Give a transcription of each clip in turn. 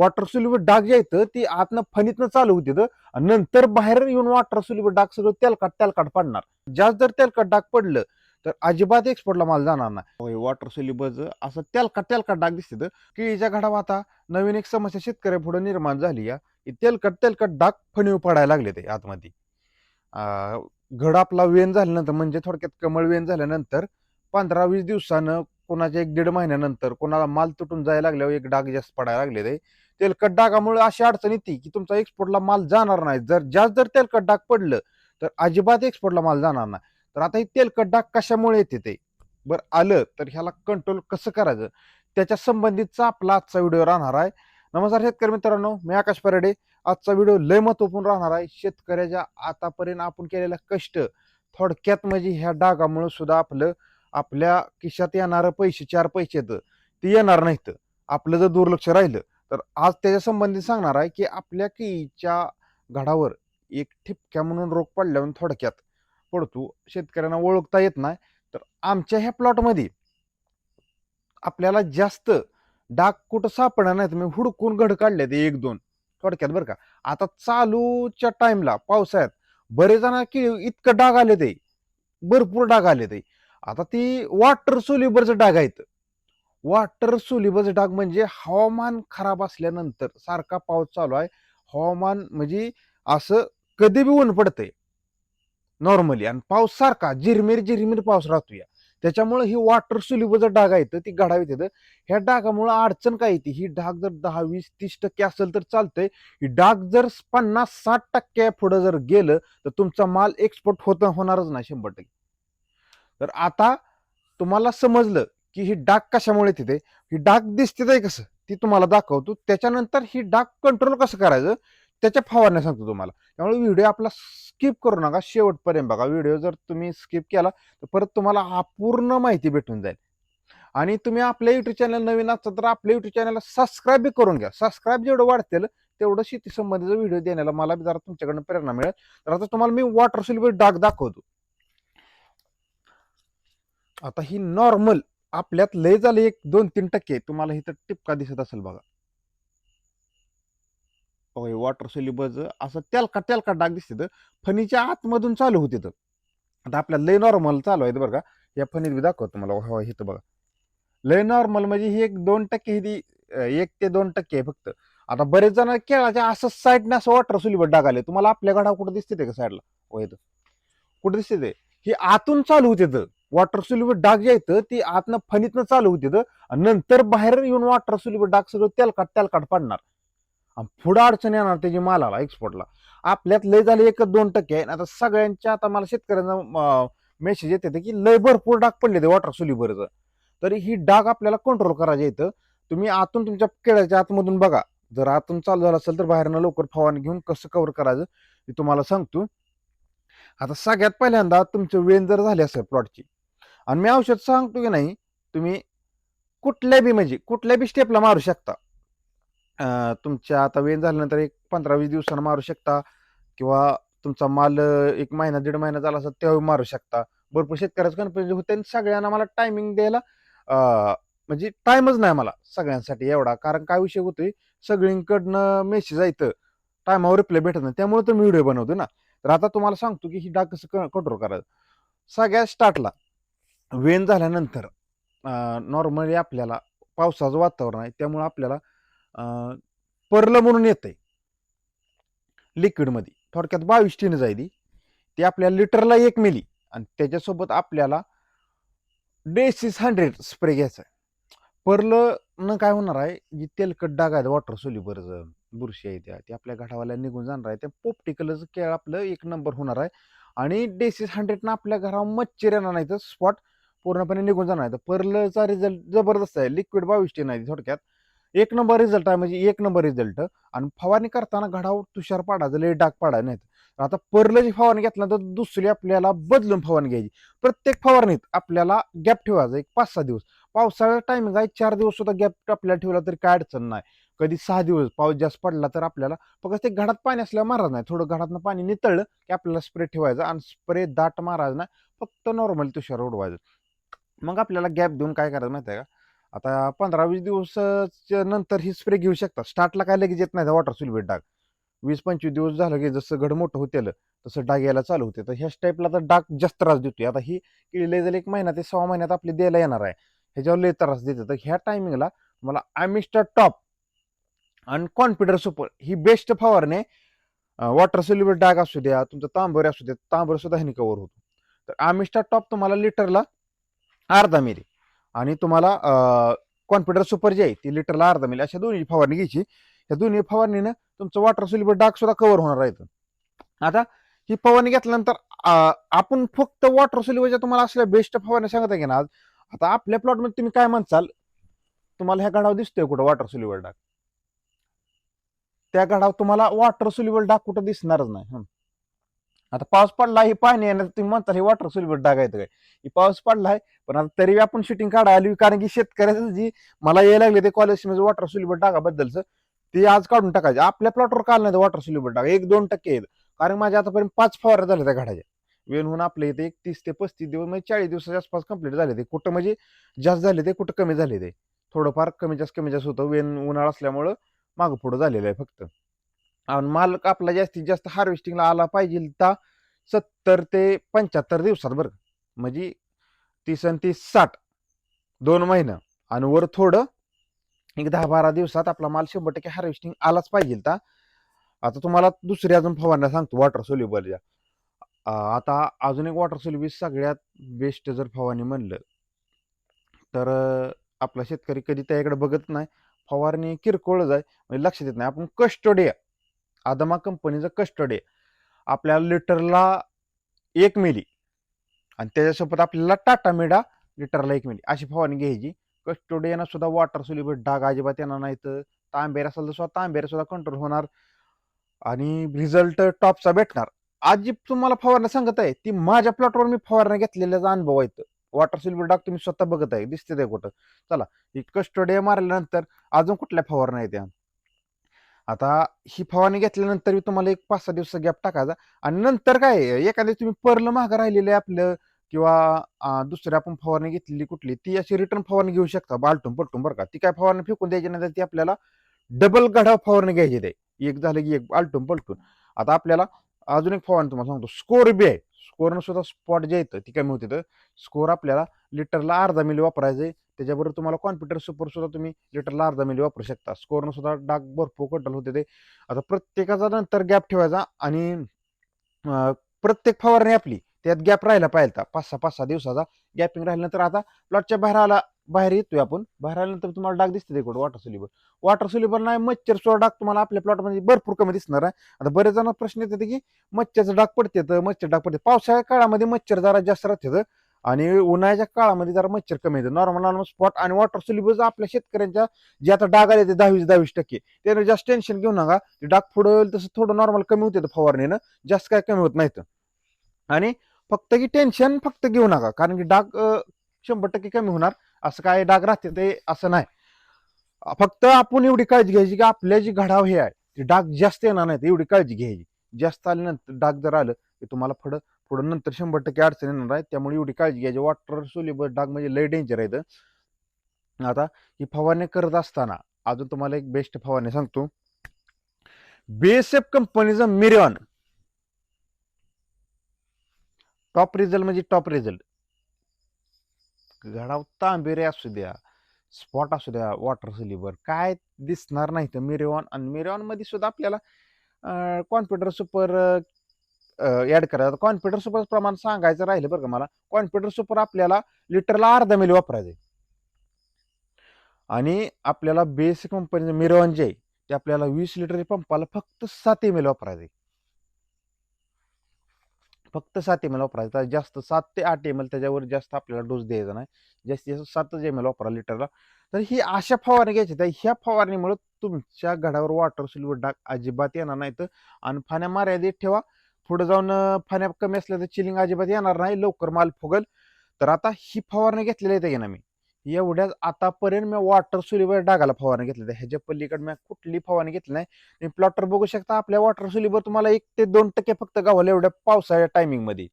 Water सुलीवर डाग जे येतं ती आतनं फणीतनं चालू होती तर नंतर बाहेर येऊन वॉटर सुलीवर डाग सगळं तेलकाट तेलकाट पडणार. जास्त जर तेलकट डाग पडलं तर अजिबात एक्सपोर्टला माल जाणार नाही. वॉटर सुलिबच असं तेलकट तेलकट डाग दिसते केळीच्या घडावर आता नवीन एक समस्या शेतकऱ्या पुढे निर्माण झाली या. तेलकट तेलकट डाग फणीव पडायला लागले ते आतमध्ये. घड आपला वेन झाल्यानंतर म्हणजे थोडक्यात कमळ वेन झाल्यानंतर पंधरा वीस दिवसानं कोणाच्या एक दीड महिन्यानंतर कोणाला माल तुटून जायला लागल्यावर एक डाग जास्त पडायला लागले ते. तेलकट डागामुळे अशी अडचण येते की तुमचा एक्सपोर्टला माल जाणार नाही. जर जास्त जर तेलकट डाग पडलं तर अजिबात एक्सपोर्टला माल जाणार नाही. तर आता हे तेलकट डाग कशामुळे येते ते? बरं आलं तर ह्याला कंट्रोल कसं करायचं? त्याच्या संबंधितचा आपला आजचा व्हिडिओ राहणार आहे. नमस्कार शेतकरी मित्रांनो मी आकाश परडे. आजचा व्हिडिओ लय महत्त्वपूर्ण राहणार आहे. शेतकऱ्याच्या आतापर्यंत आपण केलेला कष्ट थोडक्यात म्हणजे ह्या डागामुळे सुद्धा आपलं आपल्या खिशात येणारं पैसे चार पैसे येतं. ते येणार नाहीत. आपलं जर दुर्लक्ष राहिलं तर आज त्याच्या संबंधित सांगणार आहे की आपल्या केळीच्या घडावर एक ठिपक्या म्हणून रोग पडल्यावर थोडक्यात पडतो. शेतकऱ्यांना ओळखता येत नाही. तर आमच्या ह्या प्लॉटमध्ये आपल्याला जास्त डाग कुठं सापडणार नाही मी हुडकून घड काढले ते एक दोन. थोडक्यात बरं का. आता चालूच्या टाइमला पावसाळ्यात बरेच जण केळी इतकं डाग आले ते. भरपूर डाग आले ते. आता ती वॉटर सोलिबरचं डाग आहेत. वॉटर सोलिबरचं डाग म्हणजे हवामान खराब असल्यानंतर सारखा पाऊस चालू आहे. हवामान म्हणजे असं कधी बी ऊन पडतंय. नॉर्मली आणि पाऊस सारखा झिरमिर झिरमिर पाऊस राहतो या त्याच्यामुळे ही वॉटर सुलिबचं डाग आहे तर ती घडावी येतं ह्या डागामुळे अडचण काय येते? ही डाग जर दहा वीस तीस टक्के असेल तर चालतंय. ही डाग जर पन्नास साठ टक्के पुढे जर गेलं तर तुमचा माल एक्सपोर्ट होत होणारच नाही शंभर टक्के. तर आता तुम्हाला समजलं की ही डाग कशामुळे तिथे? ही डाग दिसते आहे कसं? ती तुम्हाला दाखवतो. त्याच्यानंतर ही डाग कंट्रोल कसं करायचं? त्याच्या फवारण्या सांगतो तुम्हाला. त्यामुळे व्हिडिओ आपला स्किप करू नका. शेवटपर्यंत बघा. व्हिडिओ जर तुम्ही स्किप केला तर परत तुम्हाला अपूर्ण माहिती भेटून जाईल. आणि तुम्ही आपल्या युट्यूब चॅनल नवीन असतात तर आपल्या युट्यूब चॅनलला सबस्क्राईब बी करून घ्या. सबस्क्राईब जेवढं वाढतील तेवढं शेती संबंधीचा व्हिडिओ देण्याला मला बी जरा तुमच्याकडनं प्रेरणा मिळेल. तर आता तुम्हाला मी वॉटर सिल्वर डाग दाखवतो. आता ही नॉर्मल आपल्यात लय झाले एक दोन तीन टक्के. तुम्हाला इथं टिपका दिसत असेल बघा. हे वॉटर सोल्युबलच असं त्यालका त्यालका डाग दिसते. फणीच्या आतमधून चालू होते तर. आता आपल्या लय नॉर्मल चालू आहेत बरं का. या फणीत बी दाखवतो मला हो, हो, इथं बघा. लय नॉर्मल म्हणजे ही एक दोन टक्के ही एक ते दोन टक्के आहे फक्त. आता बरेच जण केळाच्या असं साईडने असं वॉटर सोल्युबल डाग आले. तुम्हाला आपल्या गडा कुठं दिसते हो, ते का साईडला हो कुठं दिसते ते? ही आतून चालू होते तर. वॉटर सोल्युबल डाग जे येतं ते आतनं फणीतनं चालू होते नंतर बाहेर येऊन वॉटर सोल्युबल डाग सगळं तेलकाट तेलकाट पडणार. आणि पुढं अडचण येणार त्याची मालाला एक्सपोर्टला आपल्यात लय झाले एक दोन टक्के आहे. आता सगळ्यांच्या आता मला शेतकऱ्यांचा मेसेज येते की लय भरपूर डाग पडले ते वॉटर सोल्युबरचं तरी ही डाग आपल्याला कंट्रोल करायचे येतं तुम्ही आतून तुमच्या केळ्याच्या आतमधून बघा. जर आतून चालू झालं असेल तर बाहेरनं लवकर फवारणी घेऊन कसं कव्हर करायचं ते तुम्हाला सांगतो. आता सगळ्यात पहिल्यांदा तुमचं वेन जर झाली असेल प्लॉटची आणि मी औषध सांगतो की नाही तुम्ही कुठल्या बी म्हणजे कुठल्या बी स्टेपला मारू शकता. तुमच्या आता वेन झाल्यानंतर एक पंधरा वीस दिवसानं मारू शकता किंवा तुमचा माल एक महिना दीड महिना झाला असेल तेव्हा मारू शकता. भरपूर शेतकऱ्याचं कन्फ्युजन होते आणि सगळ्यांना मला टायमिंग द्यायला म्हणजे टाइमच नाही मला सगळ्यांसाठी एवढा. कारण काय विषय होतोय सगळींकडनं मेसेज येतं टायमावर रिप्लाय भेटत नाही. त्यामुळे तर मी व्हिडिओ बनवतो ना. तर आता तुम्हाला सांगतो की ही डाग कसं कंट्रोल करायचं. सगळ्या स्टार्टला वेन झाल्यानंतर नॉर्मली आपल्याला पावसाचं वातावरण आहे त्यामुळं आपल्याला पर्लं म्हणून येतंय. लिक्विडमध्ये थोडक्यात बावीस टीन जाईल ती आपल्याला लिटरला एक मिली. आणि त्याच्यासोबत आपल्याला डेसिस हंड्रेड स्प्रे घ्यायचा आहे पर्लनं काय होणार आहे जी तेलकट डाग आहेत वॉटर सोलीबरचं बुरशी आहे त्या ती आपल्या घाटावाल्या निघून जाणार आहे. त्या पोपटिकलचं केळ आपलं एक नंबर होणार आहे. आणि डेसिस हंड्रेडनं आपल्या घरावर मच्छर येणार नाही तर स्पॉट पूर्णपणे निघून जाणार आहे. तर परलचा रिझल्ट जबरदस्त आहे. लिक्विड बावीस टीन आहे थोडक्यात. एक नंबर रिझल्ट आहे म्हणजे एक नंबर रिझल्ट आणि फवारणी करताना घडावर तुषार पाडायचं लय डाग पाडा नाहीत. आता पर्लची फवारणी घेतला तर दुसरी आपल्याला बदलून फवारणी घ्यायची. प्रत्येक फवारणीत आपल्याला गॅप ठेवायचा एक पाच सहा दिवस. पावसाळ्याचा टायमिंग आहे चार दिवस सुद्धा गॅप आपल्याला ठेवला तरी काय अडचण नाही. कधी सहा दिवस पाऊस जास्त पडला तर आपल्याला फक्त ते घडात पाणी असल्यावर मारायचं नाही. थोडं घरातनं पाणी नितळलं की आपल्याला स्प्रे ठेवायचं आणि स्प्रे दाट मारायचं नाही. फक्त नॉर्मल तुषार उडवायचं. मग आपल्याला गॅप देऊन काय करायचं माहिती आहे का? आता पंधरा वीस दिवसाच्या नंतर ही स्प्रे घेऊ शकता. स्टार्टला काय लगेच येत नाही वॉटर सुलिबेट डाग. वीस पंचवीस दिवस झालं की जसं घड मोठं होतेल तसं डाग यायला चालू होते. तर ह्याच टाईपला तर डाग जास्त त्रास देतोय. आता ही केळी झाली एक महिना ते सहा महिन्यात आपली द्यायला येणार आहे ह्याच्यावर लय त्रास देते. तर ह्या टायमिंगला मला आमिस्टर टॉप आणि कॉन्फिडर सुपर ही बेस्ट फवारणे वॉटर सिल्वर डाग असू द्या तुमचं तांबर असू द्या तांबर सुद्धा ह्याने कव्हर होतो. तर ॲमिस्टर टॉप तुम्हाला लिटरला अर्धा मिली. आणि तुम्हाला कॉन्फिडर सुपर जी आहे ती लिटरला अर्धा मिली. अशा दोन्ही फवारणी घ्यायची. या दोन्ही फवारणीनं तुमचं वॉटर सोल्युबल डाग सुद्धा कव्हर होणार आहे आता ही फवारणी घेतल्यानंतर आपण फक्त वॉटर सोल्युबलच्या तुम्हाला असल्या बेस्ट फवारणी सांगत आहे की ना आज आता आपल्या प्लॉटमध्ये तुम्ही काय म्हणसाल तुम्हाला ह्या गाडावर दिसतोय कुठं वॉटर सोल्युबल डाग त्या गाडावर तुम्हाला वॉटर सोल्युबल डाग कुठं दिसणारच नाही. आता पाऊस पडला हे पाणी आहे ना तुम्ही म्हणता हे वॉटर सोल्युबल डाग काय? ही पाऊस पडला आहे पण आता तरी आपण शूटिंग काढा आली कारण की शेतकऱ्याचं जी मला यायला लागले ते कॉलेज म्हणजे वॉटर सोल्युबल डागाबद्दलचं ते आज काढून टाकायचे. आपल्या प्लॉटवर काढलं नाही वॉटर सोल्युबल डाग. एक दोन टक्के आहेत. कारण माझ्या आतापर्यंत पाच फवारा झाल्या त्या घाडाच्या वेळ होऊन आपल्या इथे एक तीस ते पस्तीस दिवस म्हणजे चाळीस दिवसाच्या आसपास कंप्लीट झाले ते. कुठं म्हणजे जास्त झाले ते कुठं कमी झाले ते. थोडंफार कमी जास्त कमी जास्त होतं. वेन उन्हाळा असल्यामुळं मागं पुढं झालेलं आहे फक्त. आणि माल आपला जास्तीत जास्त हार्वेस्टिंगला आला पाहिजे तर सत्तर ते पंच्याहत्तर दिवसात बरं. म्हणजे तीस आणि तीस साठ. दोन महिनं. आणि वर थोडं एक दहा बारा दिवसात आपला माल शंभर टक्के हार्वेस्टिंग आलाच पाहिजे तर आता तुम्हाला दुसरी अजून फवारण्या सांगतो वॉटर सोल्युबलच्या आता अजून एक वॉटर सोल्युबल सगळ्यात बेस्ट जर फवारणी म्हणलं तर आपला शेतकरी कधी त्याकडे बघत नाही. फवारणी किरकोळच आहे म्हणजे लक्षात येत नाही. आपण कस्टोडिया आदमा कंपनीचं आहे. आपल्याला लिटरला एक मिली आणि त्याच्यासोबत आपल्याला टाटा मेडा लिटरला एक मिली अशी फवारणी घ्यायची. कस्टोडियानं सुद्धा वॉटर सोल्युबल डाग अजिबात येणार नाही तर तांबेर असेल तर सुद्धा तांबेर सुद्धा कंट्रोल होणार. आणि रिझल्ट टॉपचा भेटणार. आज जी तुम्हाला फवारण्या सांगत आहे. ती माझ्या प्लॉटवर मी फवारण्या घेतलेल्याचा अनुभव आहे वॉटर सिल्वर डाग तुम्ही स्वतः बघत आहे. दिसते ते कुठं चला ही कस्टोडिया मारल्यानंतर अजून कुठल्या फवारण्या आहेत आता ही फवारणी घेतल्यानंतर तुम्हाला एक पाच सहा दिवसाचा गॅप टाकायचा. आणि नंतर काय आहे, एखाद्या तुम्ही परलं महाग राहिलेलं आहे आपलं किंवा दुसरी आपण फवारणी घेतलेली कुठली ती अशी रिटर्न फवारणी घेऊ शकता बालटून पलटून बरं का. ती काय फवारणी फेकून द्यायची नाही तर ती आपल्याला डबल गढा फवारणी घ्यायची ते. एक झालं की एक आलटून पलटून. आता आपल्याला अजून एक फवारणी तुम्हाला सांगतो. स्कोर बी आहे. स्कोरनं सुद्धा स्पॉट जे येतं ती कमी होते तर स्कोर आपल्याला लिटरला अर्धा मिली वापरायचं आहे. त्याच्याबरोबर तुम्हाला कॉम्प्युटर सुपर सुद्धा तुम्ही लिटरला अर्धा मिली वापरू शकता. स्कोरनं सुद्धा डाग भरपूर कंट्रोल होते ते. आता प्रत्येकाचा नंतर गॅप ठेवायचा आणि प्रत्येक फवारणी आपली त्यात गॅप राहिला पाहिजे पाच सहा पाच सहा दिवसाचा गॅपिंग राहिल्यानंतर आता प्लॉटच्या बाहेर आला बाहेर येतोय आपण. बाहेर आल्यानंतर तुम्हाला डाग दिसते तिकडे वॉटर सोल्युबल वॉटर सोल्युबल नाही मच्छर डाग तुम्हाला आपल्या प्लॉटमध्ये भरपूर कमी दिसणार आहे. आता बरेच जण प्रश्न येतात की मच्छरचं डाग पडते तर मच्छर डाग पडते पावसाळ्या काळामध्ये मच्छर जरा जास्त राहते आणि उन्हाळ्याच्या काळामध्ये जरा मच्छर कमी येतं नॉर्मल नॉर्मल स्पॉट आणि वॉटर सोल्युबल आपल्या शेतकऱ्यांच्या जे आता डाग आले ते दहावीस दहावीस टक्के त्यानं जास्त टेन्शन घेऊ नका. ते डाग पुढं तसं थोडं नॉर्मल कमी होते फवारणीनं जास्त काय कमी होत नाहीत. आणि फक्त की टेन्शन फक्त घेऊ नका कारण की डाग शंभर टक्के कमी होणार. असं काय डाग राहते ते असं नाही. फक्त आपण एवढी काळजी घ्यायची की आपल्या जी घडाव हे आहे ते डाग जास्त येणार नाहीत एवढी काळजी घ्यायची. जास्त आल्यानंतर डाग जर आलं की तुम्हाला पुढं पुढं नंतर शंभर टक्के अडचण येणार आहे. त्यामुळे एवढी काळजी घ्यायची. वॉटर सोल्युबल डाग म्हणजे लय डेंजर आहेत आता ही फवारणी करत असताना अजून तुम्हाला एक बेस्ट फवारणी सांगतो. बीएसएफ कंपनीचं मिरॉन. टॉप रिझल्ट म्हणजे टॉप रिझल्ट घडाव तांबेरे असू द्या स्पॉट असू द्या वॉटर सिलिबर काय दिसणार नाही तर मिरॉन. आणि मिरॉनमध्ये सुद्धा आपल्याला कॉम्प्युटर सुपर ऍड करायचं कॉन्प्युटर सुपरचं प्रमाण सांगायचं राहिलं बरं का मला. कॉन्प्युटर सुपर आपल्याला लिटरला अर्धा मिली वापरायचे आणि आपल्याला बेस कंपनीचं मिरवण जे आहे ते आपल्याला वीस लिटर पंपाला फक्त सात एम एल वापरायचे फक्त सात एम एल वापरायचं जास्त सात ते आठ एम एल त्याच्यावर जास्त आपल्याला डोस द्यायचा नाही. जास्तीत जास्त सातच एम एल वापरा लिटरला तर ही अशा फवारणी घ्यायची. तर ह्या फवारणीमुळे तुमच्या घडावर वॉटर सिल्वर डाग अजिबात येणार नाही तर आणि फाण्या मर्यादित ठेवा. पुढे जाऊन अं, फाण्या कमी असल्या तर चिलिंग अजिबात येणार नाही लवकर माल फुगल. तर आता ही फवारणी घेतलेली आहे ना मी. एवढ्याच आतापर्यंत मी वॉटर सुलीवर डागाला फवारणी घेतली ह्याच्या पलीकडे मी कुठली फवारणी घेतली नाही. प्लॉटर बघू शकता आपल्या वॉटर सुलीवर तुम्हाला एक ते दोन टक्के फक्त गावाला एवढ्या पावसाळ्या टायमिंगमध्ये.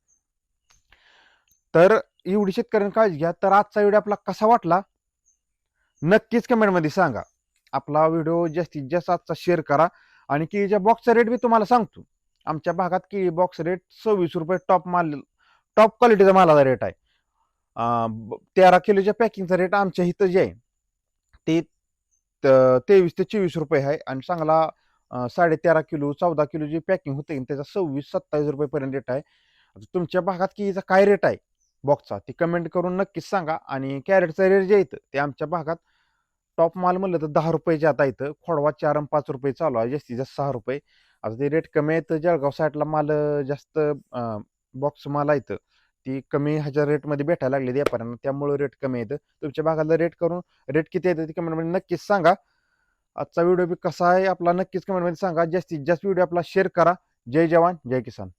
तर एवढी शेतकऱ्यांनी काळजी घ्या. तर आजचा व्हिडिओ आपला कसा वाटला? नक्कीच कमेंटमध्ये सांगा. आपला व्हिडिओ जास्तीत जास्त आजचा शेअर करा. आणि केळीच्या बॉक्सचा रेट मी तुम्हाला सांगतो. आमच्या भागात केळी बॉक्स रेट सव्वीस रुपये टॉप माल टॉप क्वालिटीचा मालाचा रेट आहे. ब- तेरा किलोच्या पॅकिंगचा रेट आमच्या इथं जे आहे ते त- तेवीस ते चोवीस रुपये आहे. आणि चांगला साडेतेरा साडे तेरा किलो चौदा किलो जी पॅकिंग होते त्याचा सव्वीस सत्तावीस रुपयेपर्यंत रेट आहे. तुमच्या भागात केळीचा काय रेट आहे? बॉक्सचा ते कमेंट करून नक्कीच सांगा. आणि कॅरेटचं रेट जे येतं ते आमच्या भागात टॉप माल म्हणलं तर दहा रुपयाच्या आता येतं खोडवा चार आणि पाच रुपये चालू आहे. जास्तीत जास्त सहा रुपये. आता ते रेट कमी आहेत जळगाव साईडला माल जास्त बॉक्स माल आहेत ती कमी ह्याच्या रेटमध्ये भेटायला लागली व्यापाऱ्यांना त्यामुळे रेट कमी येतं तुमच्या भागाला रेट करून रेट किती येतं ते कमेंटमध्ये नक्कीच सांगा. आजचा व्हिडिओ बी कसा आहे आपला नक्कीच कमेंटमध्ये सांगा. जास्तीत जास्त व्हिडिओ आपला शेअर करा. जय जवान जय किसान.